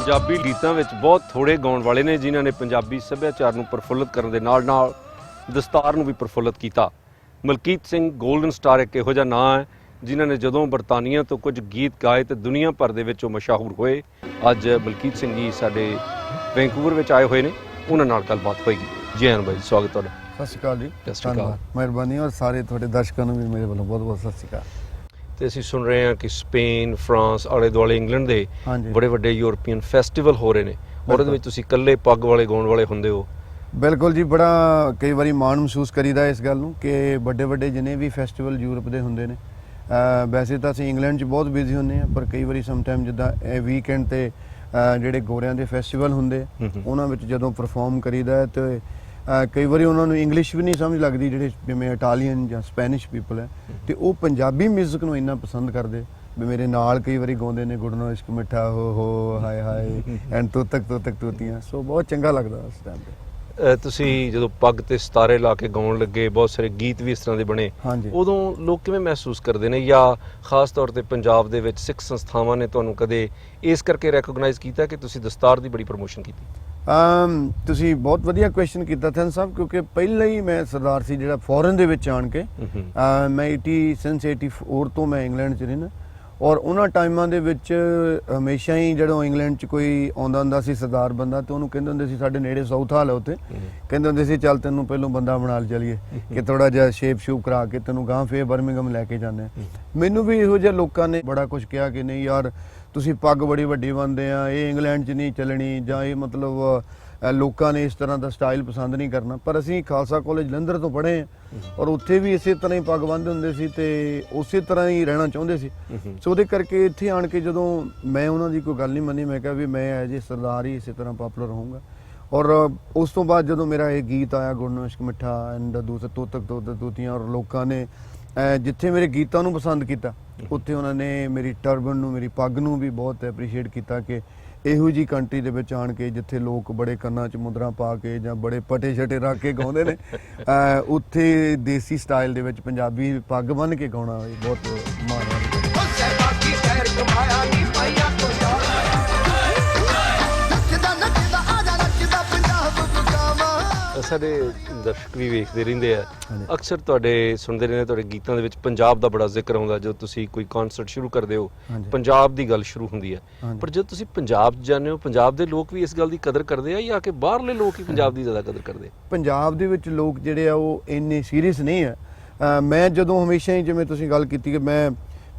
ਪੰਜਾਬੀ ਗੀਤਾਂ ਵਿੱਚ ਬਹੁਤ ਥੋੜੇ ਗਾਉਣ ਵਾਲੇ ਨੇ ਜਿਨ੍ਹਾਂ ਨੇ ਪੰਜਾਬੀ ਸੱਭਿਆਚਾਰ ਨੂੰ ਪ੍ਰਫੁੱਲਤ ਕਰਨ ਦੇ ਨਾਲ-ਨਾਲ ਦਸਤਾਰ ਨੂੰ ਵੀ ਪ੍ਰਫੁੱਲਤ ਕੀਤਾ। ਮਲਕੀਤ ਸਿੰਘ 골ਡਨ ਸਟਾਰ ਇੱਕ ਇਹੋ ਜਿਹਾ ਨਾਂ ਹੈ ਜਿਨ੍ਹਾਂ ਨੇ ਜਦੋਂ ਬਰਤਾਨੀਆ ਤੋਂ ਕੁਝ ਗੀਤ ਗਾਏ ਤੇ ਦੁਨੀਆ ਭਰ ਦੇ ਵਿੱਚ ਉਹ ਮਸ਼ਹੂਰ ਹੋਏ। ਅੱਜ ਮਲਕੀਤ ਸਿੰਘ ਜੀ ਸਾਡੇ ਵੈਂਕੂਵਰ ਵਿੱਚ ਆਏ ਹੋਏ ਨੇ ਉਹਨਾਂ ਨਾਲ ਗੱਲਬਾਤ ਹੋਏਗੀ। ਜੀ ਆਨ ਬਾਈ ਸਵਾਗਤ ਤੁਹਾਡਾ। ਸਤਿ ਸ਼੍ਰੀ ਅਕਾਲ ਜੀ। ਸਤਿ ਸ਼੍ਰੀ ਅਕਾਲ। ਮਿਹਰਬਾਨੀ ਔਰ ਸਾਰੇ ਤੁਹਾਡੇ ਦਰਸ਼ਕਾਂ ਨੂੰ ਵੀ ਮੇਰੇ ਵੱਲੋਂ ਬਹੁਤ ਬਹੁਤ ਸਤਿ ਸ਼੍ਰੀ ਅਕਾਲ। ਤੇ ਅਸੀਂ ਸੁਣ ਰਹੇ ਹਾਂ ਕਿ ਸਪੇਨ ਫਰਾਂਸ ਆਲੇ ਦੁਆਲੇ ਇੰਗਲੈਂਡ ਦੇ ਹਾਂਜੀ। ਬੜੇ ਵੱਡੇ ਯੂਰਪੀਅਨ ਫੈਸਟੀਵਲ ਹੋ ਰਹੇ ਨੇ। ਔਰ ਉਹਦੇ ਵਿੱਚ ਤੁਸੀਂ ਇਕੱਲੇ ਪੱਗ ਵਾਲੇ ਗਾਉਣ ਵਾਲੇ ਹੁੰਦੇ ਹੋ। ਬਿਲਕੁਲ ਜੀ ਬੜਾ ਕਈ ਵਾਰੀ ਮਾਣ ਮਹਿਸੂਸ ਕਰੀਦਾ ਇਸ ਗੱਲ ਨੂੰ ਕਿ ਵੱਡੇ ਵੱਡੇ ਜਿਨੇ ਵੀ ਫੈਸਟੀਵਲ ਯੂਰਪ ਦੇ ਹੁੰਦੇ ਨੇ ਅਹ ਵੈਸੇ ਤਾਂ ਅਸੀਂ ਇੰਗਲੈਂਡ 'ਚ ਬਹੁਤ ਬਿਜ਼ੀ ਹੁੰਦੇ ਆ ਪਰ ਕਈ ਵਾਰੀ ਸਮ ਟਾਈਮ ਜਿੱਦਾਂ ਇਹ ਵੀਕਐਂਡ ਤੇ ਅਹ ਜਿਹੜੇ ਗੋਰਿਆਂ ਦੇ ਫੈਸਟੀਵਲ ਹੁੰਦੇ। ਉਹਨਾਂ ਵਿੱਚ ਜਦੋਂ ਪਰਫਾਰਮ ਕਰੀਦਾ ਹੈ ਤੇ ਕਈ ਵਾਰੀ ਉਹਨਾਂ ਨੂੰ ਇੰਗਲਿਸ਼ ਵੀ ਨਹੀਂ ਸਮਝ ਲੱਗਦੀ ਜਿਹੜੇ ਜਿਵੇਂ ਇਟਾਲੀਅਨ ਜਾਂ ਸਪੈਨਿਸ਼ ਪੀਪਲ ਹੈ ਤੇ ਉਹ ਪੰਜਾਬੀ 뮤직 ਨੂੰ ਇੰਨਾ ਪਸੰਦ ਕਰਦੇ। ਵੀ ਮੇਰੇ ਨਾਲ ਕਈ ਵਾਰੀ ਗਾਉਂਦੇ ਨੇ ਗੁੱਡ ਨੋ ਇਸ਼ਕ ਮਿੱਠਾ ਹੋ ਹੋ ਹਾਏ ਹਾਏ ਐਂਡ ਤੋ ਤੱਕ ਤੋ ਤੱਕ ਤੂਤੀਆਂ। ਸੋ ਬਹੁਤ ਚੰਗਾ ਲੱਗਦਾ ਉਸ ਟਾਈਮ ਤੇ। ਤੁਸੀਂ ਜਦੋਂ ਪੱਗ ਤੇ ਸਤਾਰੇ ਲਾ ਕੇ ਗਾਉਣ ਲੱਗੇ ਬਹੁਤ ਸਾਰੇ ਗੀਤ ਵੀ ਇਸ ਤਰ੍ਹਾਂ ਦੇ ਬਣੇ ਹਾਂਜੀ। ਉਦੋਂ ਲੋਕ ਕਿਵੇਂ ਮਹਿਸੂਸ ਕਰਦੇ ਨੇ? ਜਾਂ ਖਾਸ ਤੌਰ ਤੇ ਪੰਜਾਬ ਦੇ ਵਿੱਚ ਸਿੱਖ ਸੰਸਥਾਵਾਂ ਨੇ ਤੁਹਾਨੂੰ ਕਦੇ ਇਸ ਕਰਕੇ ਰੈਕੋਗਨਾਈਜ਼ ਕੀਤਾ ਕਿ ਤੁਸੀਂ ਦਸਤਾਰ ਦੀ ਬੜੀ ਪ੍ਰਮੋਸ਼ਨ ਕੀਤੀ? ਅਮ ਤੁਸੀਂ ਬਹੁਤ ਵਧੀਆ ਕੁਐਸਚਨ ਕੀਤਾ ਥਨ ਸਾਹਿਬ ਕਿਉਂਕਿ ਪਹਿਲਾਂ ਹੀ ਮੈਂ ਸਰਦਾਰ ਸੀ ਜਿਹੜਾ ਫੋਰਨ ਦੇ ਵਿੱਚ ਆਣ ਕੇ। ਅਮ ਮੈਂ 80 ਸਿੰਸ 84 ਤੋਂ ਮੈਂ ਇੰਗਲੈਂਡ ਚ ਰਹਿਣਾ ਔਰ ਉਹਨਾਂ ਟਾਈਮਾਂ ਦੇ ਵਿੱਚ ਹਮੇਸ਼ਾ ਹੀ ਜਦੋਂ ਇੰਗਲੈਂਡ ਚ ਕੋਈ ਆਉਂਦਾ ਹੁੰਦਾ ਸੀ ਸਰਦਾਰ ਬੰਦਾ ਤੇ ਉਹਨੂੰ ਕਹਿੰਦੇ ਹੁੰਦੇ ਸੀ ਸਾਡੇ ਨੇੜੇ ਸਾਊਥ ਹਾਲ ਹੈ ਉੱਥੇ। ਕਹਿੰਦੇ ਹੁੰਦੇ ਸੀ ਚੱਲ ਤੈਨੂੰ ਪਹਿਲੋਂ ਬੰਦਾ ਬਣਾ ਲ ਚਲੀਏ ਕਿ ਥੋੜਾ ਜਿਹਾ ਸ਼ੇਪ ਸ਼ੂਪ ਕਰਾ ਕੇ ਤੈਨੂੰ ਗਾਂ ਫੇਰ ਬਰਮਿੰਗਮ ਲੈ ਕੇ ਜਾਂਦੇ ਮੈਨੂੰ ਵੀ ਇਹੋ ਜਿਹੇ ਲੋਕਾਂ ਨੇ ਬੜਾ ਕੁਝ ਕਿਹਾ ਕਿ ਨਹੀਂ ਯਾਰ ਤੁਸੀਂ ਪੱਗ ਬੜੀ ਵੱਡੀ ਬੰਦੇ ਆ ਇਹ ਇੰਗਲੈਂਡ 'ਚ ਨਹੀਂ ਚੱਲਣੀ ਜਾਂ ਇਹ ਮਤਲਬ ਲੋਕਾਂ ਨੇ ਇਸ ਤਰ੍ਹਾਂ ਦਾ ਸਟਾਈਲ ਪਸੰਦ ਨਹੀਂ ਕਰਨਾ। ਪਰ ਅਸੀਂ ਖਾਲਸਾ ਕਾਲਜ ਜਲੰਧਰ ਤੋਂ ਪੜ੍ਹੇ ਆ ਔਰ ਉੱਥੇ ਵੀ ਇਸੇ ਤਰ੍ਹਾਂ ਹੀ ਪੱਗ ਬੰਨ੍ਹਦੇ ਹੁੰਦੇ ਸੀ ਤੇ ਉਸੇ ਤਰ੍ਹਾਂ ਹੀ ਰਹਿਣਾ ਚਾਹੁੰਦੇ ਸੀ। ਸੋ ਉਹਦੇ ਕਰਕੇ ਇੱਥੇ ਆਣ ਕੇ ਜਦੋਂ ਮੈਂ ਉਹਨਾਂ ਦੀ ਕੋਈ ਗੱਲ ਨਹੀਂ ਮੰਨੀ ਮੈਂ ਕਿਹਾ ਵੀ ਮੈਂ ਐਜ ਏ ਸਰਦਾਰ ਹੀ ਇਸੇ ਤਰ੍ਹਾਂ ਪਪੂਲਰ ਹੋਊਂਗਾ। ਔਰ ਉਸ ਤੋਂ ਬਾਅਦ ਜਦੋਂ ਮੇਰਾ ਇਹ ਗੀਤ ਆਇਆ ਗੁਰਨੋ ਇਸ਼ਕ ਮਿੱਠਾ ਐਂਡ ਦੂਸਰੇ ਤੋਤਕ ਤੋਤ ਤੂਤੀਆਂ ਔਰ ਲੋਕਾਂ ਨੇ ਜਿੱਥੇ ਮੇਰੇ ਗੀਤਾਂ ਨੂੰ ਪਸੰਦ ਕੀਤਾ ਉੱਥੇ ਉਹਨਾਂ ਨੇ ਮੇਰੀ ਟਰਬਨ ਨੂੰ ਮੇਰੀ ਪੱਗ ਨੂੰ ਵੀ ਬਹੁਤ ਐਪਰੀਸ਼ੀਏਟ ਕੀਤਾ ਕਿ ਇਹੋ ਜੀ ਕੰਟਰੀ ਦੇ ਵਿੱਚ ਆਣ ਕੇ ਜਿੱਥੇ ਲੋਕ ਬੜੇ ਕੰਨਾਂ 'ਚ ਮੁੰਦਰਾ ਪਾ ਕੇ ਜਾਂ ਬੜੇ ਪਟੇ ਛਟੇ ਰੱਖ ਕੇ ਗਾਉਂਦੇ ਨੇ ਉੱਥੇ ਦੇਸੀ ਸਟਾਈਲ ਦੇ ਵਿੱਚ ਪੰਜਾਬੀ ਪੱਗ ਬੰਨ੍ਹ ਕੇ ਗਾਉਣਾ ਇਹ ਬਹੁਤ ਮਾਣ ਹੈ। ਸਾਡੇ ਦਰਸ਼ਕ ਵੀ ਵੇਖਦੇ ਰਹਿੰਦੇ ਆ। ਅਕਸਰ ਤੁਹਾਡੇ ਸੁਣਦੇ ਰਹਿੰਦੇ ਤੁਹਾਡੇ ਗੀਤਾਂ ਦੇ ਵਿੱਚ ਪੰਜਾਬ ਦਾ ਬੜਾ ਜ਼ਿਕਰ ਆਉਂਦਾ ਜਦੋਂ ਤੁਸੀਂ ਕੋਈ ਕਨਸਰਟ ਸ਼ੁਰੂ ਕਰਦੇ ਹੋ। ਪੰਜਾਬ ਦੀ ਗੱਲ ਸ਼ੁਰੂ ਹੁੰਦੀ ਹੈ। ਪਰ ਜਦੋਂ ਤੁਸੀਂ ਪੰਜਾਬ ਜਾਂਦੇ ਹੋ ਪੰਜਾਬ ਦੇ ਲੋਕ ਵੀ ਇਸ ਗੱਲ ਦੀ ਕਦਰ ਕਰਦੇ ਆ ਜਾਂ ਕਿ ਬਾਹਰਲੇ ਲੋਕ ਹੀ ਪੰਜਾਬ ਦੀ ਜ਼ਿਆਦਾ ਕਦਰ ਕਰਦੇ ਪੰਜਾਬ ਦੇ ਵਿੱਚ ਲੋਕ ਜਿਹੜੇ ਆ ਉਹ ਇੰਨੇ ਸੀਰੀਅਸ ਨਹੀਂ ਆ ਮੈਂ ਜਦੋਂ ਹਮੇਸ਼ਾ ਹੀ ਜਿਵੇਂ ਤੁਸੀਂ ਗੱਲ ਕੀਤੀ ਕਿ ਮੈਂ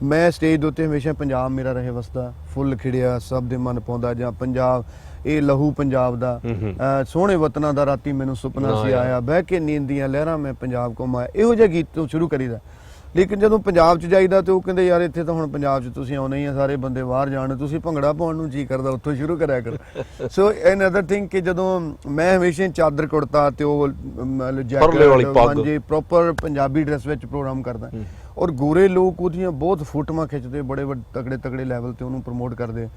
ਮੈਂ ਸਟੇਜ ਦੇ ਉੱਤੇ ਹਮੇਸ਼ਾ ਪੰਜਾਬ ਮੇਰਾ ਰਹੇ ਵਸਦਾ ਫੁੱਲ ਖਿੜਿਆ ਸਭ ਦੇ ਮਨ ਪਾਉਂਦਾ ਜਾਂ ਪੰਜਾਬ ਇਹ ਲਹੂ ਪੰਜਾਬ ਦਾ। ਅਹ ਸੋਹਣੇ ਵਤਨਾਂ ਦਾ ਰਾਤੀ ਮੈਨੂੰ ਸੁਪਨਾ ਸੀ। ਆਇਆ ਬਹਿ ਕੇ ਨੀਂਦ ਦੀਆਂ ਲਹਿਰਾਂ ਮੈਂ ਪੰਜਾਬ ਘੁੰਮਾਇਆ ਇਹੋ ਜਿਹੇ ਗੀਤ ਤੋਂ ਸ਼ੁਰੂ ਕਰੀਦਾ ਲੇਕਿਨ ਜਦੋਂ ਪੰਜਾਬ 'ਚ ਜਾਈਦਾ ਤੇ ਉਹ ਕਹਿੰਦੇ ਯਾਰ ਇੱਥੇ ਤਾਂ ਹੁਣ ਪੰਜਾਬ 'ਚ ਤੁਸੀਂ ਆਉਣੇ ਹੀ ਆ ਸਾਰੇ ਬੰਦੇ ਬਾਹਰ ਜਾਣ ਤੁਸੀਂ ਭੰਗੜਾ ਪਾਉਣ ਨੂੰ ਜੀ ਕਰਦਾ ਉੱਥੋਂ ਸ਼ੁਰੂ ਕਰਿਆ ਕਰੋ ਸੋ ਅਨਦਰ ਥਿੰਗ ਕਿ ਜਦੋਂ ਮੈਂ ਹਮੇਸ਼ਾ ਹੀ ਚਾਦਰ ਕੁੜਤਾ ਤੇ ਉਹ ਮਤਲਬ ਪਰਲੇ ਵਾਲੀ ਜੈਕਟ ਪੱਗ। ਹਾਂਜੀ ਪ੍ਰੋਪਰ ਪੰਜਾਬੀ ਡਰੈਸ ਵਿੱਚ ਪ੍ਰੋਗਰਾਮ ਕਰਦਾ ਔਰ ਗੋਰੇ ਲੋਕ ਉਹਦੀਆਂ ਬਹੁਤ ਫੋਟੋਆਂ ਖਿੱਚਦੇ, ਬੜੇ ਵੱਡੇ ਤਕੜੇ ਤਕੜੇ ਲੈਵਲ ਤੇ ਉਹਨੂੰ ਪ੍ਰਮੋਟ ਕਰਦੇ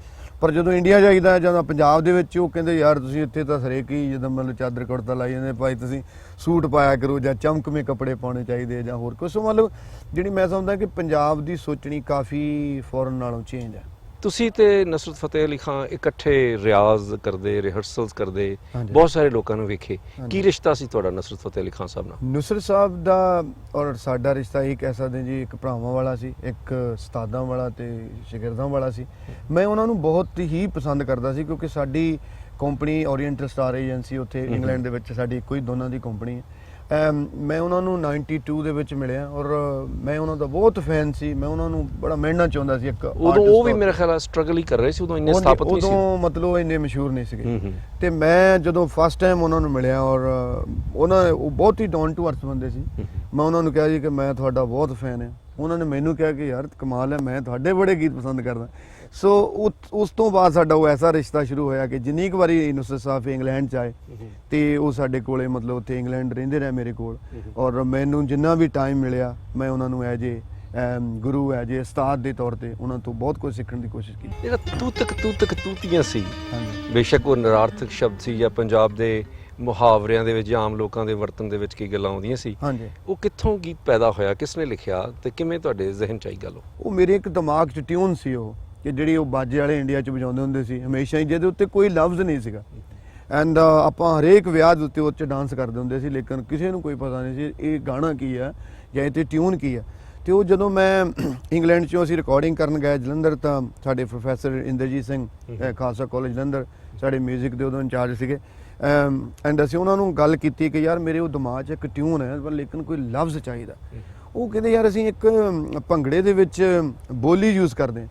ਪਰ ਜਦੋਂ ਇੰਡੀਆ ਜਾਈਦਾ ਜਾਂ ਪੰਜਾਬ ਦੇ ਵਿੱਚ ਉਹ ਕਹਿੰਦੇ, ਯਾਰ ਤੁਸੀਂ ਇੱਥੇ ਤਾਂ ਹਰੇਕ ਹੀ ਜਦੋਂ ਮਤਲਬ ਚਾਦਰ ਕੁੜਤਾ ਲਾਈ ਜਾਂਦੇ ਭਾਈ ਤੁਸੀਂ ਸੂਟ ਪਾਇਆ ਕਰੋ ਜਾਂ ਚਮਕਵੇਂ ਕੱਪੜੇ ਪਾਉਣੇ ਚਾਹੀਦੇ ਜਾਂ ਹੋਰ ਕੁਝ ਸੋ ਮਤਲਬ ਜਿਹੜੀ ਮੈਂ ਸਮਝਦਾ ਕਿ ਪੰਜਾਬ ਦੀ ਸੋਚਣੀ ਕਾਫੀ ਫੋਰਨ ਨਾਲੋਂ ਚੇਂਜ ਹੈ ਤੁਸੀਂ ਤੇ ਨਸਰਤ ਫਤਿਹ ਅਲੀ ਖਾਨ ਇਕੱਠੇ ਰਿਆਜ਼ ਕਰਦੇ ਰਿਹਰਸਲਸ ਕਰਦੇ। ਬਹੁਤ ਸਾਰੇ ਲੋਕਾਂ ਨੂੰ ਵੇਖੇ। ਕੀ ਰਿਸ਼ਤਾ ਸੀ ਤੁਹਾਡਾ ਨਸਰਤ ਫਤਿਹ ਅਲੀ ਖਾਨ ਸਾਹਿਬ ਨਾਲ? ਨੁਸਰਤ ਸਾਹਿਬ ਦਾ ਔਰ ਸਾਡਾ ਰਿਸ਼ਤਾ ਇਹ ਕਹਿ ਸਕਦੇ ਜੀ ਇੱਕ ਭਰਾਵਾਂ ਵਾਲਾ ਸੀ ਇੱਕ ਉਸਤਾਦਾਂ ਵਾਲਾ ਤੇ ਸ਼ਾਗਿਰਦਾਂ ਵਾਲਾ ਸੀ। ਮੈਂ ਉਹਨਾਂ ਨੂੰ ਬਹੁਤ ਹੀ ਪਸੰਦ ਕਰਦਾ ਸੀ ਕਿਉਂਕਿ ਸਾਡੀ ਕੰਪਨੀ ਓਰੀਐਂਟਲ ਸਟਾਰ ਏਜੰਸੀ ਉੱਥੇ ਇੰਗਲੈਂਡ ਦੇ ਵਿੱਚ ਸਾਡੀ ਇੱਕੋ ਹੀ ਦੋਨਾਂ ਦੀ ਕੰਪਨੀ ਹੈ। ਮੈਂ ਉਹਨਾਂ ਨੂੰ 92 ਦੇ ਵਿੱਚ ਮਿਲਿਆ ਔਰ ਮੈਂ ਉਹਨਾਂ ਦਾ ਬਹੁਤ ਫੈਨ ਸੀ। ਮੈਂ ਉਹਨਾਂ ਨੂੰ ਬੜਾ ਮਿਲਣਾ ਚਾਹੁੰਦਾ ਸੀ ਇੱਕ ਉਦੋਂ ਉਹ ਵੀ ਮੇਰਾ ਖਿਆਲ ਹੈ ਸਟਰਗਲ ਹੀ ਕਰ ਰਹੇ ਸੀ ਉਦੋਂ ਇੰਨੇ ਸਥਾਪਿਤ ਨਹੀਂ ਸੀ। ਉਦੋਂ ਮਤਲਬ ਇੰਨੇ ਮਸ਼ਹੂਰ ਨਹੀਂ ਸੀਗੇ। ਤੇ ਮੈਂ ਜਦੋਂ ਫਸਟ ਟਾਈਮ ਉਹਨਾਂ ਨੂੰ ਮਿਲਿਆ ਔਰ ਉਹਨਾਂ ਉਹ ਬਹੁਤ ਹੀ ਡਾਊਨ ਟੂ ਅਰਥ ਬੰਦੇ ਸੀ। ਮੈਂ ਉਹਨਾਂ ਨੂੰ ਕਿਹਾ ਜੀ ਕਿ ਮੈਂ ਤੁਹਾਡਾ ਬਹੁਤ ਫੈਨ ਹਾਂ। ਉਹਨਾਂ ਨੇ ਮੈਨੂੰ ਕਿਹਾ ਕਿ ਯਾਰ ਕਮਾਲ ਹੈ ਮੈਂ ਤੁਹਾਡੇ ਬੜੇ ਗੀਤ ਪਸੰਦ ਕਰਦਾ। ਸੋ ਉਸ ਤੋਂ ਬਾਅਦ ਸਾਡਾ ਉਹ ਐਸਾ ਰਿਸ਼ਤਾ ਸ਼ੁਰੂ ਹੋਇਆ ਕਿ ਜਿੰਨੀ ਕੁ ਵਾਰੀ ਨੁਸਰਤ ਸਾਹਿਬ ਇੰਗਲੈਂਡ ਚ ਆਏ ਤੇ ਉਹ ਸਾਡੇ ਕੋਲੇ ਮਤਲਬ ਉੱਥੇ ਇੰਗਲੈਂਡ ਰਹਿੰਦੇ ਰਹੇ ਮੇਰੇ ਕੋਲ। ਔਰ ਮੈਨੂੰ ਜਿੰਨਾ ਵੀ ਟਾਈਮ ਮਿਲਿਆ ਮੈਂ ਉਹਨਾਂ ਨੂੰ as a Guru as a ਉਸਤਾਦ ਦੇ ਤੌਰ ਤੇ ਉਹਨਾਂ ਤੋਂ ਬਹੁਤ ਕੁਝ ਸਿੱਖਣ ਦੀ ਕੋਸ਼ਿਸ਼ ਕੀਤੀ। ਜਿਹੜਾ ਤੂ ਤੱਕ ਤੂ ਤੱਕ ਤੂਤੀਆਂ ਸੀ। ਹਾਂਜੀ। ਬੇਸ਼ੱਕ ਉਹ ਨਿਰਾਰਥਕ ਸ਼ਬਦ ਸੀ ਜਾਂ ਪੰਜਾਬ ਦੇ ਮੁਹਾਵਰਿਆਂ ਦੇ ਵਿੱਚ ਆਮ ਲੋਕਾਂ ਦੇ ਵਰਤਨ ਦੇ ਵਿੱਚ ਕੀ ਗੱਲਾਂ ਆਉਂਦੀਆਂ ਸੀ। ਹਾਂਜੀ। ਉਹ ਕਿੱਥੋਂ ਗੀਤ ਪੈਦਾ ਹੋਇਆ ਕਿਸ ਨੇ ਲਿਖਿਆ ਤੇ ਕਿਵੇਂ ਤੁਹਾਡੇ ਜ਼ਿਹਨ ਚ ਆਈ ਗੱਲ ਉਹ? ਮੇਰੇ ਇੱਕ ਦਿਮਾਗ 'ਚ ਟਿਊਨ ਸੀ ਉਹ। ਕਿ ਜਿਹੜੀ ਉਹ ਬਾਜੇ ਵਾਲੇ ਇੰਡੀਆ 'ਚ ਵਜਾਉਂਦੇ ਹੁੰਦੇ ਸੀ ਹਮੇਸ਼ਾ ਹੀ ਜਿਹਦੇ ਉੱਤੇ ਕੋਈ ਲਫ਼ਜ਼ ਨਹੀਂ ਸੀਗਾ। ਐਂਡ ਆਪਾਂ ਹਰੇਕ ਵਿਆਹ ਦੇ ਉੱਤੇ ਉਹ 'ਚ ਡਾਂਸ ਕਰਦੇ ਹੁੰਦੇ ਸੀ ਲੇਕਿਨ ਕਿਸੇ ਨੂੰ ਕੋਈ ਪਤਾ ਨਹੀਂ ਸੀ ਇਹ ਗਾਣਾ ਕੀ ਹੈ ਜਾਂ ਇਹ ਤੇ ਟਿਊਨ ਕੀ ਹੈ ਤੇ ਉਹ ਜਦੋਂ ਮੈਂ ਇੰਗਲੈਂਡ 'ਚੋਂ ਅਸੀਂ ਰਿਕਾਰਡਿੰਗ ਕਰਨ ਗਏ ਜਲੰਧਰ ਤਾਂ ਸਾਡੇ ਪ੍ਰੋਫੈਸਰ ਇੰਦਰਜੀਤ ਸਿੰਘ ਖਾਲਸਾ ਕਾਲਜ ਜਲੰਧਰ ਸਾਡੇ 뮤직 ਦੇ ਉਦੋਂ ਇੰਚਾਰਜ ਸੀਗੇ। ਐਂਡ ਅਸੀਂ ਉਹਨਾਂ ਨੂੰ ਗੱਲ ਕੀਤੀ ਕਿ ਯਾਰ ਮੇਰੇ ਉਹ ਦਿਮਾਗ 'ਚ ਇੱਕ ਟਿਊਨ ਹੈ ਪਰ ਲੇਕਿਨ ਕੋਈ ਲਫ਼ਜ਼ ਚਾਹੀਦਾ। ਉਹ ਕਹਿੰਦੇ ਯਾਰ ਅਸੀਂ ਇੱਕ ਭੰਗੜੇ ਦੇ ਵਿੱਚ ਬੋਲੀ ਯੂਜ਼ ਕਰਦੇ ਹਾਂ।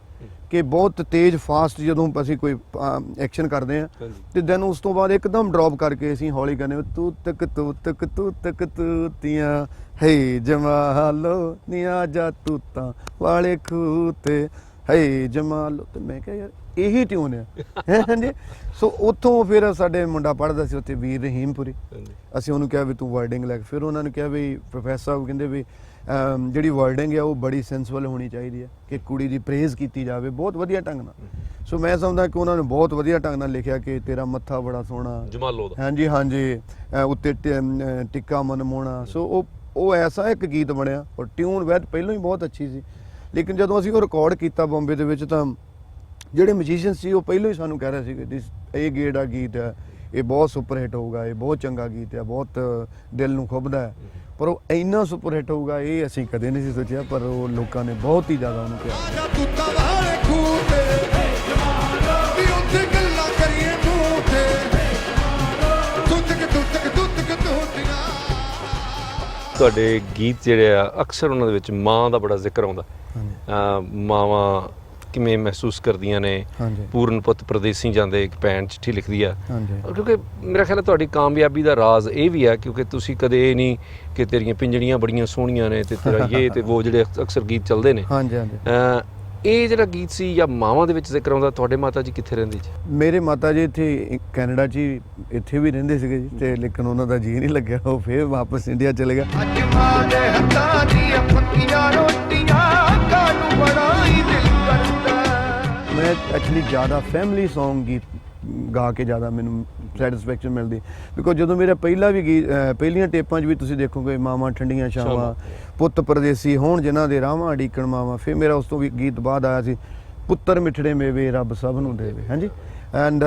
ਕਿ ਬਹੁਤ ਤੇਜ਼ ਫਾਸਟ ਜਦੋਂ ਅਸੀਂ ਕੋਈ ਐਕਸ਼ਨ ਕਰਦੇ ਆ। ਤੇ ਦੈਨ ਉਸ ਤੋਂ ਬਾਅਦ ਇੱਕਦਮ ਡ੍ਰੌਪ ਕਰਕੇ ਅਸੀਂ ਹੌਲੀ ਕਰਨੇ ਤੂੰ ਤੱਕ ਤੂੰ ਤੱਕ ਤੂੰ ਤੱਕ ਤੂੰ ਤੀਆਂ ਹੈ ਜਮਾਲੋ ਨੀਆਂ ਜਾ ਤੂਤਾਂ ਵਾਲੇ ਖੂਤੇ ਹੈ ਜਮਾਲੋ ਤੇ ਮੈਂ ਕਿਹਾ ਯਾਰ ਇਹੀ ਟਿਊਨ ਹੈ ਹੈਂ ਹਾਂਜੀ? ਸੋ ਉੱਥੋਂ ਫਿਰ ਸਾਡੇ ਮੁੰਡਾ ਪੜ੍ਹਦਾ ਸੀ ਉੱਥੇ ਵੀਰ ਰਹੀਮਪੁਰੀ। ਅਸੀਂ ਉਹਨੂੰ ਕਿਹਾ ਵੀ ਤੂੰ ਵਰਡਿੰਗ ਲੈ ਫਿਰ ਉਹਨਾਂ ਨੇ ਕਿਹਾ ਵੀ ਪ੍ਰੋਫੈਸਰ ਸਾਹਿਬ ਕਹਿੰਦੇ ਵੀ ਜਿਹੜੀ ਵਰਡਿੰਗ ਹੈ ਉਹ ਬੜੀ ਸੈਂਸੁਅਲ ਹੋਣੀ ਚਾਹੀਦੀ ਹੈ ਕਿ ਕੁੜੀ ਦੀ ਪ੍ਰੇਜ਼ ਕੀਤੀ ਜਾਵੇ ਬਹੁਤ ਵਧੀਆ ਢੰਗ ਨਾਲ। ਸੋ ਮੈਂ ਸਮਝਦਾ ਕਿ ਉਹਨਾਂ ਨੇ ਬਹੁਤ ਵਧੀਆ ਢੰਗ ਨਾਲ ਲਿਖਿਆ ਕਿ ਤੇਰਾ ਮੱਥਾ ਬੜਾ ਸੋਹਣਾ। ਜਮਾਲੋ ਦਾ ਹਾਂਜੀ ਹਾਂਜੀ ਉੱਤੇ ਟਿੱਕਾ ਮਨਮੋਣਾ ਸੋ ਉਹ ਉਹ ਐਸਾ ਇੱਕ ਗੀਤ ਬਣਿਆ ਔਰ ਟਿਊਨ ਵੈਦ ਪਹਿਲਾਂ ਹੀ ਬਹੁਤ ਅੱਛੀ ਸੀ। ਲੇਕਿਨ ਜਦੋਂ ਅਸੀਂ ਉਹ ਰਿਕਾਰਡ ਕੀਤਾ ਬੰਬੇ ਦੇ ਵਿੱਚ ਤਾਂ ਜਿਹੜੇ ਮਿਊਜ਼ੀਸ਼ੀਅਨ ਸੀ ਉਹ ਪਹਿਲਾਂ ਹੀ ਸਾਨੂੰ ਕਹਿ ਰਹੇ ਸੀ ਕਿ ਇਹ ਗੇੜਾ ਗੀਤ ਹੈ ਇਹ ਬਹੁਤ ਸੁਪਰ ਹਿੱਟ ਹੋਊਗਾ ਇਹ ਬਹੁਤ ਚੰਗਾ ਗੀਤ ਹੈ ਬਹੁਤ ਦਿਲ ਨੂੰ ਖੁੱਭਦਾ ਹੈ। ਪਰ ਉਹ ਇੰਨਾ ਸੁਪਰ ਹਿੱਟ ਹੋਊਗਾ ਇਹ ਅਸੀਂ ਕਦੇ ਨਹੀਂ ਸੀ ਸੋਚਿਆ ਪਰ ਉਹ ਲੋਕਾਂ ਨੇ ਬਹੁਤ ਹੀ ਜ਼ਿਆਦਾ ਉਹਨੂੰ ਤੁੱਤੀਆਂ ਤੁਹਾਡੇ ਗੀਤ ਜਿਹੜੇ ਆ ਅਕਸਰ ਉਹਨਾਂ ਦੇ ਵਿੱਚ ਮਾਂ ਦਾ ਬੜਾ ਜ਼ਿਕਰ ਆਉਂਦਾ। ਮਾਵਾਂ ਕਿਵੇਂ ਮਹਿਸੂਸ ਕਰਦੀਆਂ ਨੇ? ਹਾਂਜੀ। ਪੂਰਨ ਪੁੱਤ ਪ੍ਰਦੇਸੀ ਜਾਂਦੇ ਇੱਕ ਭੈਣ ਚਿੱਠੀ ਲਿਖਦੀ ਆ। ਹਾਂਜੀ। ਕਿਉਂਕਿ ਮੇਰਾ ਖਿਆਲ ਹੈ ਤੁਹਾਡੀ ਕਾਮਯਾਬੀ ਦਾ ਰਾਜ਼ ਇਹ ਵੀ ਹੈ ਕਿਉਂਕਿ ਤੁਸੀਂ ਕਦੇ ਇਹ ਨਹੀਂ ਕਿ ਤੇਰੀਆਂ ਪਿੰਜੜੀਆਂ ਬੜੀਆਂ ਸੋਹਣੀਆਂ ਨੇ ਤੇ ਤੇਰਾ ਇਹ ਤੇ ਉਹ ਜਿਹੜੇ ਅਕਸ- ਅਕਸਰ ਗੀਤ ਚੱਲਦੇ ਨੇ। ਹਾਂਜੀ ਹਾਂਜੀ। ਇਹ ਜਿਹੜਾ ਗੀਤ ਸੀ ਜਾਂ ਮਾਵਾਂ ਦੇ ਵਿੱਚ ਜ਼ਿਕਰ ਆਉਂਦਾ ਤੁਹਾਡੇ ਮਾਤਾ ਜੀ ਕਿੱਥੇ ਰਹਿੰਦੇ ਜੀ? ਮੇਰੇ ਮਾਤਾ ਜੀ ਇੱਥੇ ਕੈਨੇਡਾ 'ਚ ਹੀ ਇੱਥੇ ਵੀ ਰਹਿੰਦੇ ਸੀਗੇ ਜੀ ਤੇ ਲੇਕਿਨ ਉਹਨਾਂ ਦਾ ਜੀ ਨਹੀਂ ਲੱਗਿਆ ਉਹ ਫੇਰ ਵਾਪਸ ਇੰਡੀਆ ਚਲੇ ਗਿਆ ਅੱਜ ਮਾਂ ਦੇ ਹੱਥਾਂ ਦੀਆਂ ਪੱਕੀਆਂ ਰੋਟੀਆਂ ਮੈਂ ਐਕਚੁਅਲੀ ਜ਼ਿਆਦਾ ਫੈਮਿਲੀ Song ਗੀਤ ਗਾ ਕੇ ਜ਼ਿਆਦਾ ਮੈਨੂੰ ਸੈਟੀਸਫੈਕਸ਼ਨ ਮਿਲਦੀ। ਬਿਕੋਜ਼ ਜਦੋਂ ਮੇਰਾ ਪਹਿਲਾ ਵੀ ਗੀਤ ਪਹਿਲੀਆਂ ਟੇਪਾਂ 'ਚ ਵੀ ਤੁਸੀਂ ਦੇਖੋਗੇ ਮਾਵਾਂ ਠੰਡੀਆਂ ਛਾਵਾਂ। ਪੁੱਤ ਪਰਦੇਸੀ ਹੋਣ ਜਿਨ੍ਹਾਂ ਦੇ ਰਾਵਾਂ ਅਡੀਕਣ ਮਾਵਾਂ ਫਿਰ ਮੇਰਾ ਉਸ ਤੋਂ ਵੀ ਗੀਤ ਬਾਅਦ ਆਇਆ ਸੀ ਪੁੱਤਰ ਮਿੱਠੜੇ ਮੇਵੇ ਰੱਬ ਸਭ ਨੂੰ ਦੇਵੇ। ਹਾਂਜੀ? ਐਂਡ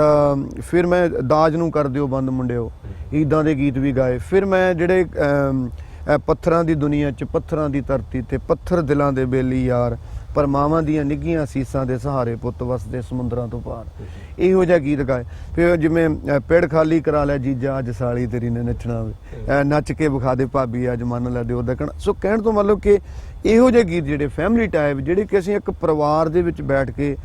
ਫਿਰ ਮੈਂ ਦਾਜ ਨੂੰ ਕਰ ਦਿਓ ਬੰਦ ਮੁੰਡਿਓ। ਇਦਾਂ ਦੇ ਗੀਤ ਵੀ ਗਾਏ। ਫਿਰ ਮੈਂ ਜਿਹੜੇ ਪੱਥਰਾਂ ਦੀ ਦੁਨੀਆ 'ਚ ਪੱਥਰਾਂ ਦੀ ਧਰਤੀ ਤੇ ਪੱਥਰ ਦਿਲਾਂ ਦੇ ਬੇਲੀ ਯਾਰ ਪਰ ਮਾਵਾਂ ਦੀਆਂ ਨਿੱਘੀਆਂ ਸੀਸਾਂ ਦੇ ਸਹਾਰੇ ਪੁੱਤ ਵਸਦੇ ਸਮੁੰਦਰਾਂ ਤੋਂ ਪਾਰ। ਇਹੋ ਜਿਹਾ ਗੀਤ ਗਾਏ। ਫਿਰ ਜਿਵੇਂ ਅਹ, ਪਿੜ ਖਾਲੀ ਕਰਾ ਲੈ ਜੀਜਾ ਅੱਜ ਸਾਲੀ ਤੇਰੀ ਨੇ ਨੱਚਣਾ ਵੇ। ਨੱਚ ਕੇ ਵਿਖਾ ਦੇ ਭਾਬੀ ਅੱਜ ਮੰਨ ਲੈ ਦਿਓ ਦੱਕਣ ਸੋ ਕਹਿਣ ਤੋਂ ਮਤਲਬ ਕਿ ਇਹੋ ਜਿਹੇ ਗੀਤ ਜਿਹੜੇ ਫੈਮਿਲੀ ਟਾਈਪ ਜਿਹੜੇ ਕਿ ਅਸੀਂ ਇੱਕ ਪਰਿਵਾਰ ਦੇ ਵਿੱਚ ਬੈਠ ਕੇ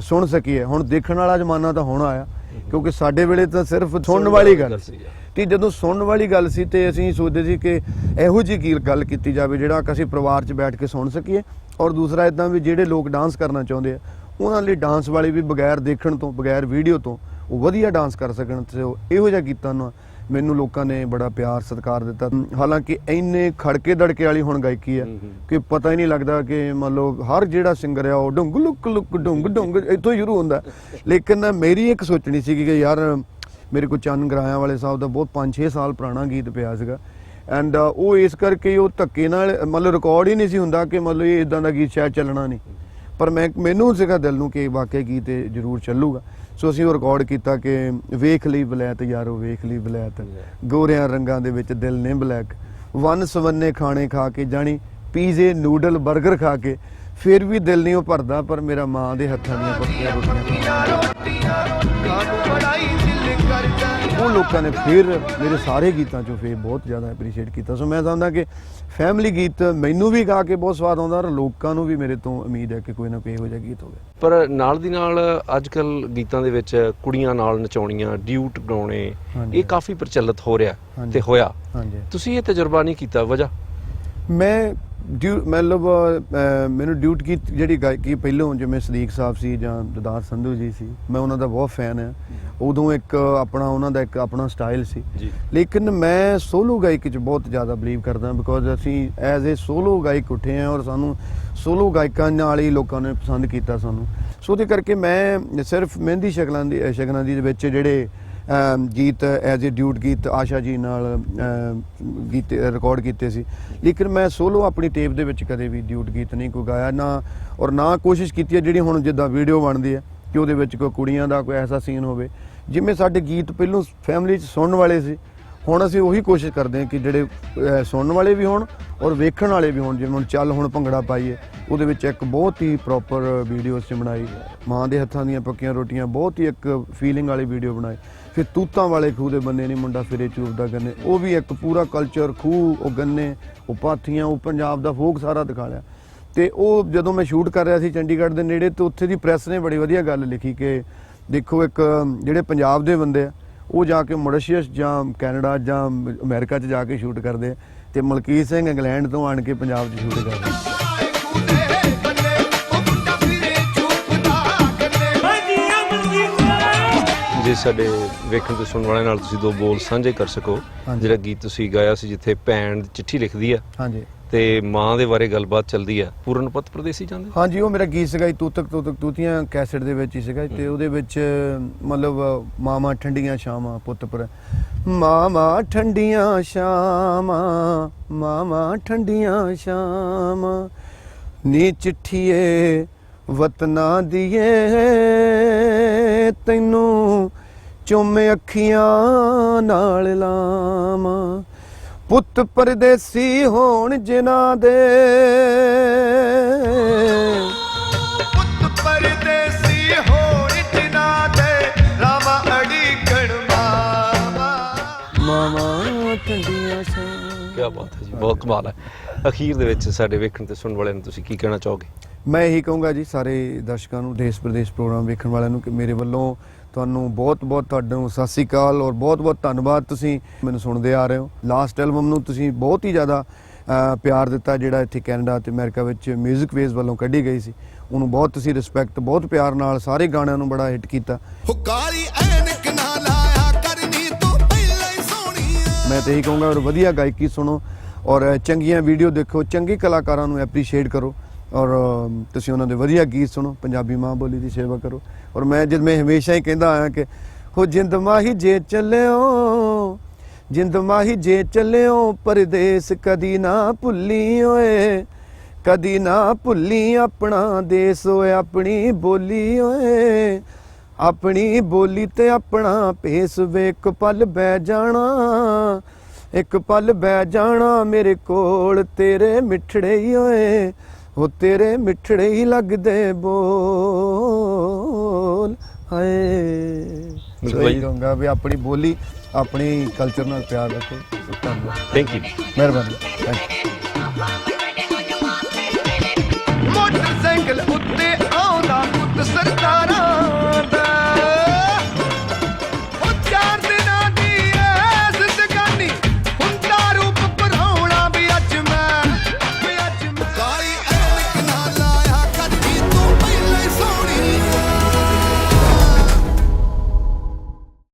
ਸੁਣ ਸਕੀਏ। ਹੁਣ ਦੇਖਣ ਵਾਲਾ ਜ਼ਮਾਨਾ ਤਾਂ ਹੁਣ ਆਇਆ ਕਿਉਂਕਿ ਸਾਡੇ ਵੇਲੇ ਤਾਂ ਸਿਰਫ ਸੁਣਨ ਵਾਲੀ ਗੱਲ ਸੀ। ਤੇ ਜਦੋਂ ਸੁਣਨ ਵਾਲੀ ਗੱਲ ਸੀ ਤੇ ਅਸੀਂ ਸੋਚਦੇ ਸੀ ਕਿ ਇਹੋ ਜਿਹੀ ਕੀ ਗੱਲ ਕੀਤੀ ਜਾਵੇ ਜਿਹੜਾ ਕਿ ਅਸੀਂ ਪਰਿਵਾਰ 'ਚ ਬੈਠ ਕੇ ਸੁਣ ਸਕੀਏ। ਔਰ ਦੂਸਰਾ ਇਦਾਂ ਵੀ ਜਿਹੜੇ ਲੋਕ ਡਾਂਸ ਕਰਨਾ ਚਾਹੁੰਦੇ ਆ ਉਹਨਾਂ ਲਈ ਡਾਂਸ ਵਾਲੇ ਵੀ ਬਗੈਰ ਦੇਖਣ ਤੋਂ ਬਗੈਰ ਵੀਡੀਓ ਤੋਂ ਉਹ ਵਧੀਆ ਡਾਂਸ ਕਰ ਸਕਣ ਤੇ ਉਹ ਇਹੋ ਜਿਹਾ ਗੀਤਾਂ ਨੂੰ ਮੈਨੂੰ ਲੋਕਾਂ ਨੇ ਬੜਾ ਪਿਆਰ ਸਤਿਕਾਰ ਦਿੱਤਾ। ਹਾਲਾਂਕਿ ਇੰਨੇ ਖੜਕੇ ਦੜਕੇ ਵਾਲੀ ਹੁਣ ਗਾਇਕੀ ਆ। ਕਿ ਪਤਾ ਹੀ ਨਹੀਂ ਲੱਗਦਾ ਕਿ ਮੰਨ ਲਓ ਹਰ ਜਿਹੜਾ ਸਿੰਗਰ ਆ ਉਹ ਡੁੰਗ ਲੁੱਕ ਲੁੱਕ ਡੁੰਗ ਡੁੰਗ ਇੱਥੋਂ ਹੀ ਸ਼ੁਰੂ ਹੁੰਦਾ। ਲੇਕਿਨ ਮੇਰੀ ਇੱਕ ਸੋਚਣੀ ਸੀ ਕਿ ਯਾਰ ਮੇਰੇ ਕੋਲ ਚੰਨ ਗਰਾਇਆ ਵਾਲੇ ਸਾਹਿਬ ਦਾ ਬਹੁਤ 5-6 ਸਾਲ ਪੁਰਾਣਾ ਗੀਤ ਪਿਆ ਸੀਗਾ। ਐਂਡ ਉਹ ਇਸ ਕਰਕੇ ਉਹ ਧੱਕੇ ਨਾਲ, ਮਤਲਬ ਰਿਕਾਰਡ ਹੀ ਨਹੀਂ ਸੀ ਹੁੰਦਾ ਕਿ ਮਤਲਬ ਇਹ ਇਦਾਂ ਦਾ ਗੀਤ ਸ਼ਾਇਦ ਚੱਲਣਾ ਨਹੀਂ। ਪਰ ਮੈਂ, ਮੈਨੂੰ ਸੀਗਾ ਦਿਲ ਨੂੰ ਕਿ ਵਾਕਿਆ ਗੀਤ ਇਹ ਜ਼ਰੂਰ ਚੱਲੂਗਾ। ਸੋ ਅਸੀਂ ਉਹ ਰਿਕਾਰਡ ਕੀਤਾ ਕਿ ਵੇਖ ਲਈ ਬਲੈਤ ਯਾਰੋ, ਵੇਖ ਲਈ ਬਲੈਤ। ਗੋਰਿਆਂ ਰੰਗਾਂ ਦੇ ਵਿੱਚ ਦਿਲ ਨੇ ਬਲੈਕ ਵਨ ਸਵੰਨੇ ਖਾਣੇ ਖਾ ਕੇ ਜਾਣੀ, ਪੀਜ਼ੇ, ਨੂਡਲ 버ਗਰ ਖਾ ਕੇ। ਫਿਰ ਵੀ ਦਿਲ ਨਹੀਂ ਉਹ ਭਰਦਾ, ਪਰ ਮੇਰਾ ਮਾਂ ਦੇ ਹੱਥਾਂ ਦੀਆਂ ਪੱਕੀਆਂ ਰੋਟੀਆਂ ਲੋਕਾਂ ਨੇ ਫਿਰ ਮੇਰੇ ਸਾਰੇ ਗੀਤਾਂ ਚੋਂ ਫਿਰ ਬਹੁਤ ਜ਼ਿਆਦਾ ਐਪਰੀਸ਼ੀਏਟ ਕੀਤਾ। ਸੋ ਮੈਂ ਸਮਝਦਾ ਕਿ ਫੈਮਿਲੀ ਗੀਤ ਮੈਨੂੰ ਵੀ ਗਾ ਕੇ ਬਹੁਤ ਸਵਾਦ ਆਉਂਦਾ ਔਰ ਲੋਕਾਂ ਨੂੰ ਵੀ ਮੇਰੇ ਤੋਂ ਉਮੀਦ ਹੈ ਕਿ ਕੋਈ ਨਾ ਕੋਈ ਇਹੋ ਜਿਹਾ ਗੀਤ ਹੋਵੇ। ਪਰ ਨਾਲ ਦੀ ਨਾਲ ਅੱਜ ਕੱਲ ਗੀਤਾਂ ਦੇ ਵਿੱਚ ਕੁੜੀਆਂ ਨਾਲ ਨਚਾਉਣੀਆਂ ਡਿਊਟ ਗਾਉਣੇ। ਇਹ ਕਾਫੀ ਪ੍ਰਚਲਿਤ ਹੋ ਰਿਹਾ। ਤੇ ਹੋਇਆ। ਤੁਸੀਂ ਇਹ ਤਜਰਬਾ ਨਹੀਂ ਕੀਤਾ ਵਜ੍ਹਾ? ਮੈਂ ਡਿਊ ਮਤਲਬ ਮੈਨੂੰ ਡਿਊਟ ਕੀ ਜਿਹੜੀ ਗਾਇਕੀ ਪਹਿਲੋਂ ਜਿਵੇਂ ਸਦੀਕ ਸਾਹਿਬ ਸੀ ਜਾਂ ਦਦਾਰ ਸੰਧੂ ਜੀ ਸੀ ਮੈਂ ਉਹਨਾਂ ਦਾ ਬਹੁਤ ਫੈਨ ਹਾਂ। ਉਦੋਂ ਇੱਕ ਆਪਣਾ ਉਹਨਾਂ ਦਾ ਇੱਕ ਆਪਣਾ ਸਟਾਈਲ ਸੀ। ਲੇਕਿਨ ਮੈਂ ਸੋਲੋ ਗਾਇਕੀ 'ਚ ਬਹੁਤ ਜ਼ਿਆਦਾ ਬਲੀਵ ਕਰਦਾ ਬਿਕੋਜ਼ ਅਸੀਂ ਐਜ਼ ਅ ਸੋਲੋ ਗਾਇਕ ਉੱਠੇ ਹਾਂ ਔਰ ਸਾਨੂੰ ਸੋਲੋ ਗਾਇਕਾਂ ਨਾਲ ਹੀ ਲੋਕਾਂ ਨੇ ਪਸੰਦ ਕੀਤਾ ਸਾਨੂੰ। ਸੋ ਉਹਦੇ ਕਰਕੇ ਮੈਂ ਸਿਰਫ ਮਹਿੰਦੀ ਸ਼ਕਲਾਂ ਦੀ ਸ਼ਗਨਾਂ ਦੀ ਦੇ ਵਿੱਚ ਜਿਹੜੇ ਗੀਤ ਐਜ਼ ਅ ਡਿਊਟ ਗੀਤ ਆਸ਼ਾ ਜੀ ਨਾਲ ਅਮ, ਗੀਤ ਰਿਕਾਰਡ ਕੀਤੇ ਸੀ। ਲੇਕਿਨ ਮੈਂ ਸੋਲੋ ਆਪਣੀ ਟੇਪ ਦੇ ਵਿੱਚ ਕਦੇ ਵੀ ਡਿਊਟ ਗੀਤ ਨਹੀਂ ਕੋਈ ਗਾਇਆ ਨਾ ਔਰ ਨਾ ਕੋਸ਼ਿਸ਼ ਕੀਤੀ ਹੈ ਜਿਹੜੀ ਹੁਣ ਜਿੱਦਾਂ ਵੀਡੀਓ ਬਣਦੀ ਹੈ ਕਿ ਉਹਦੇ ਵਿੱਚ ਕੋਈ ਕੁੜੀਆਂ ਦਾ ਕੋਈ ਐਸਾ ਸੀਨ ਹੋਵੇ। ਜਿਵੇਂ ਸਾਡੇ ਗੀਤ ਪਹਿਲੋਂ ਫੈਮਿਲੀ 'ਚ ਸੁਣਨ ਵਾਲੇ ਸੀ ਹੁਣ ਅਸੀਂ ਉਹੀ ਕੋਸ਼ਿਸ਼ ਕਰਦੇ ਹਾਂ ਕਿ ਜਿਹੜੇ ਸੁਣਨ ਵਾਲੇ ਵੀ ਹੋਣ ਔਰ ਵੇਖਣ ਵਾਲੇ ਵੀ ਹੋਣ, ਜਿਵੇਂ ਹੁਣ ਚੱਲ ਹੁਣ ਭੰਗੜਾ ਪਾਈਏ, ਉਹਦੇ ਵਿੱਚ ਇੱਕ ਬਹੁਤ ਹੀ ਪ੍ਰੋਪਰ ਵੀਡੀਓ ਅਸੀਂ ਬਣਾਈ ਮਾਂ ਦੇ ਹੱਥਾਂ ਦੀਆਂ ਪੱਕੀਆਂ ਰੋਟੀਆਂ, ਬਹੁਤ ਹੀ ਇੱਕ ਫੀਲਿੰਗ ਵਾਲੀ ਵੀਡੀਓ ਬਣਾਈ। ਫਿਰ ਤੂਤਾਂ ਵਾਲੇ ਖੂਹ ਦੇ ਬੰਨੇ ਨਹੀਂ ਮੁੰਡਾ ਫਿਰੇ ਚੂਪਦਾ ਗੰਨੇ, ਉਹ ਵੀ ਇੱਕ ਪੂਰਾ ਕਲਚਰ ਖੂਹ, ਉਹ ਗੰਨੇ, ਉਹ ਪਾਥੀਆਂ, ਉਹ ਪੰਜਾਬ ਦਾ ਫੋਕ ਸਾਰਾ ਦਿਖਾ ਲਿਆ। ਤੇ ਉਹ ਜਦੋਂ ਮੈਂ ਸ਼ੂਟ ਕਰ ਰਿਹਾ ਸੀ ਚੰਡੀਗੜ੍ਹ ਦੇ ਨੇੜੇ, ਤੇ ਉੱਥੇ ਦੀ ਪ੍ਰੈਸ ਨੇ ਬੜੀ ਵਧੀਆ ਗੱਲ ਲਿਖੀ ਕਿ ਦੇਖੋ ਇੱਕ, ਜਿਹੜੇ ਪੰਜਾਬ ਦੇ ਬੰਦੇ ਆ, ਉਹ ਜਾ ਕੇ ਮੌਰੀਸ਼ੀਅਸ ਜਾਂ ਕੈਨੇਡਾ ਜਾਂ ਅਮਰੀਕਾ 'ਚ ਜਾ ਕੇ ਸ਼ੂਟ ਕਰਦੇ ਆ। ਤੇ ਮਲਕੀਤ ਸਿੰਘ ਇੰਗਲੈਂਡ ਤੋਂ ਆਣ ਕੇ ਪੰਜਾਬ 'ਚ ਸ਼ੂਟ ਕਰਦੇ ਆ। ਜੇ ਸਾਡੇ ਵੇਖਣ ਤੇ ਸੁਣਨ ਵਾਲਿਆਂ ਨਾਲ ਤੁਸੀਂ ਦੋ ਬੋਲ ਸਾਂਝੇ ਕਰ ਸਕੋ। ਜਿਹੜਾ ਗੀਤ ਤੁਸੀਂ ਗਾਇਆ ਸੀ ਜਿੱਥੇ ਭੈਣ ਚਿੱਠੀ ਲਿਖਦੀ ਆ ਹਾਂਜੀ ਤੇ ਮਾਂ ਦੇ ਬਾਰੇ ਗੱਲਬਾਤ ਚੱਲਦੀ ਆ ਪੂਰਨ ਪੁੱਤ ਪ੍ਰਦੇਸੀ ਜਾਂਦੇ? ਹਾਂਜੀ ਉਹ ਮੇਰਾ ਗੀਤ ਸੀਗਾ ਜੀ ਤੂਤਕ ਤੂਤਕ ਤੂਤੀਆਂ ਕੈਸਟ ਦੇ ਵਿੱਚ ਹੀ ਸੀਗਾ ਜੀ ਤੇ ਉਹਦੇ ਵਿੱਚ ਮਤਲਬ ਮਾਮਾ ਠੰਡੀਆਂ ਸ਼ਾਮਾਂ ਪੁੱਤ ਪਰ। ਮਾਮਾ ਠੰਡੀਆਂ ਸ਼ਾਮਾਂ ਮਾਮਾ ਠੰਡੀਆਂ ਸ਼ਾਮਾਂ ਨੀ ਚਿੱਠੀਏ ਵਤਨਾ ਦੀਏ ਤੈਨੂੰ ਚੁੰਮ ਅੱਖੀਆਂ ਨਾਲ ਲਾਵਾਂ। ਪੁੱਤ ਪਰਦੇਸੀ ਹੋਣ ਜਿਨ੍ਹਾਂ ਦੇ। ਪੁੱਤ ਪਰਦੇਸੀ ਹੋਣ ਜਿਨ੍ਹਾਂ ਦੇ ਰਾਮਾ ਅੜੀਕਣ ਮਾਵਾ। ਮਾਮਾ ਠੰਡੀਆਂ ਸ਼ਾਮਾਂ ਕੀ ਬਾਤ ਹੈ ਜੀ ਬਹੁਤ ਕਮਾਲ ਹੈ। ਅਖੀਰ ਦੇ ਵਿੱਚ ਸਾਡੇ ਵੇਖਣ ਤੇ ਸੁਣਨ ਵਾਲਿਆਂ ਨੂੰ ਤੁਸੀਂ ਕੀ ਕਹਿਣਾ ਚਾਹੋਗੇ? ਮੈਂ ਇਹੀ ਕਹੂੰਗਾ ਜੀ ਸਾਰੇ ਦਰਸ਼ਕਾਂ ਨੂੰ ਦੇਸ਼ ਪ੍ਰਦੇਸ਼ ਪ੍ਰੋਗਰਾਮ ਵੇਖਣ ਵਾਲਿਆਂ ਨੂੰ ਕਿ ਮੇਰੇ ਵੱਲੋਂ ਤੁਹਾਨੂੰ ਬਹੁਤ-ਬਹੁਤ ਤੁਹਾਨੂੰ ਸਤਿ ਸ੍ਰੀ ਅਕਾਲ ਔਰ ਬਹੁਤ-ਬਹੁਤ ਧੰਨਵਾਦ ਤੁਸੀਂ ਮੈਨੂੰ ਸੁਣਦੇ ਆ ਰਹੇ ਹੋ। ਲਾਸਟ ਐਲਬਮ ਨੂੰ ਤੁਸੀਂ ਬਹੁਤ ਹੀ ਜ਼ਿਆਦਾ ਪਿਆਰ ਦਿੱਤਾ ਜਿਹੜਾ ਇੱਥੇ ਕੈਨੇਡਾ ਤੇ ਅਮਰੀਕਾ ਵਿੱਚ 뮤직 ਵੇਜ਼ ਵੱਲੋਂ ਕੱਢੀ ਗਈ ਸੀ। ਉਹਨੂੰ ਬਹੁਤ ਤੁਸੀਂ ਰਿਸਪੈਕਟ ਬਹੁਤ ਪਿਆਰ ਨਾਲ ਸਾਰੇ ਗਾਣਿਆਂ ਨੂੰ ਬੜਾ ਹਿੱਟ ਕੀਤਾ। ਹੋ ਕਾਲੀ ਐਨਕ ਨਾ ਲਾਇਆ ਕਰਨੀ ਤੂੰ ਪਹਿਲਾਂ ਹੀ ਸੋਹਣੀ ਆ। ਮੈਂ ਤਾਂ ਇਹੀ ਕਹੂੰਗਾ ਔਰ ਵਧੀਆ ਗਾਇਕੀ ਸੁਣੋ ਔਰ ਚੰਗੀਆਂ ਵੀਡੀਓ ਦੇਖੋ ਚੰਗੇ ਕਲਾਕਾਰਾਂ ਨੂੰ ਐਪਰੀਸ਼ੀਏਟ ਕਰੋ। ਔਰ ਤੁਸੀਂ ਉਹਨਾਂ ਦੇ ਵਧੀਆ ਗੀਤ ਸੁਣੋ, ਪੰਜਾਬੀ ਮਾਂ ਬੋਲੀ ਦੀ ਸੇਵਾ ਕਰੋ। ਔਰ ਮੈਂ ਜਦ ਮੈਂ ਹਮੇਸ਼ਾ ਹੀ ਕਹਿੰਦਾ ਆਇਆ ਕਿ ਹੋ ਜਿੰਦ ਮਾਹੀ ਜੇ ਚੱਲਿਓ, ਜਿੰਦ ਮਾਹੀ ਜੇ ਚੱਲਿਓ, ਪਰਦੇਸ ਕਦੀ ਨਾ ਭੁੱਲੀ ਓਏ, ਕਦੀ ਨਾ ਭੁੱਲੀ ਆਪਣਾ ਦੇਸ ਓਏ, ਆਪਣੀ ਬੋਲੀ ਓਏ, ਆਪਣੀ ਬੋਲੀ ਤੇ ਆਪਣਾ ਭੇਸ ਵੇ, ਇੱਕ ਪਲ ਬਹਿ ਜਾਣਾ, ਇੱਕ ਪਲ ਬਹਿ ਜਾਣਾ ਮੇਰੇ ਕੋਲ ਤੇਰੇ ਮਿੱਠੜੇ ਹੀ ਓਏ ਉਹ ਤੇਰੇ ਮਿੱਠੜੇ ਹੀ ਲੱਗਦੇ ਬੋਲ। ਹਾਏ। ਬਿਲਕੁਲ ਸੋ ਇਹ ਜੀ। ਕਹੂੰਗਾ ਵੀ ਆਪਣੀ ਬੋਲੀ ਆਪਣੀ ਕਲਚਰ ਨਾਲ ਪਿਆਰ ਰੱਖੋ। ਧੰਨਵਾਦ ਥੈਂਕ ਯੂ ਮਿਹਰਬਾਨੀ। Thank you